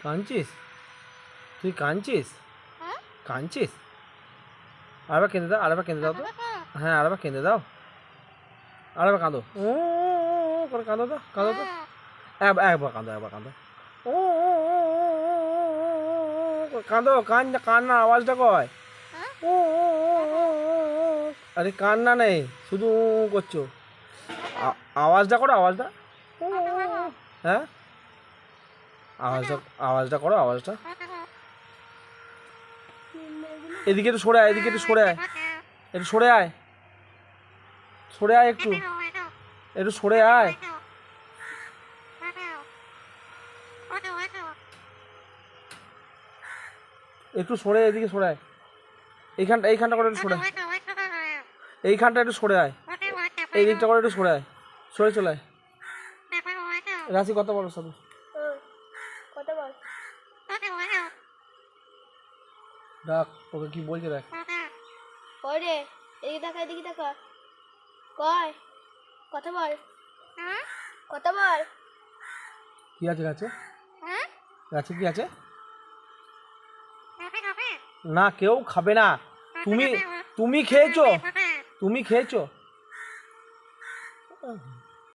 কাঁদছিস তুই কাঁদছিস হ্যাঁ? কাঁদছিস আরেকবার কেঁদে দাও আরেকবার কেঁদে দাও তো হ্যাঁ আরেকবার কেঁদে দাও আরেকবার কাঁদো ও করে কাঁদো তো কাঁদো তো একবার একবার কাঁদো একবার কাঁদো ও কাঁদো কান কান্না আওয়াজটা কয় ও আরে কান্না নেই শুধু করছ আওয়াজটা করো আওয়াজটা। হ্যাঁ আওয়াজটা আওয়াজটা করো আওয়াজটা। এদিকে একটু সরে আয় এদিকে একটু সরে আয়। একটু সরে আয়। সরে আয় একটু। একটু সরে আয়। একটু সরে এদিকে সরে আয়। এইখানটা এইখানটা করে একটু সরে এইখানটা একটু সরে আয়। এই দিকটা করে একটু সরে আয়। সরে চলে আয়। রাশি কত বড় সাথে বল ডাক কি বলছে দেখ। এদিকে এদিকে কয় কত বল। কত বল। কি আছে গাছে? গাছে কি আছে? না কেউ খাবে না। তুমি তুমি খেয়েছো? তুমি খেয়েছো?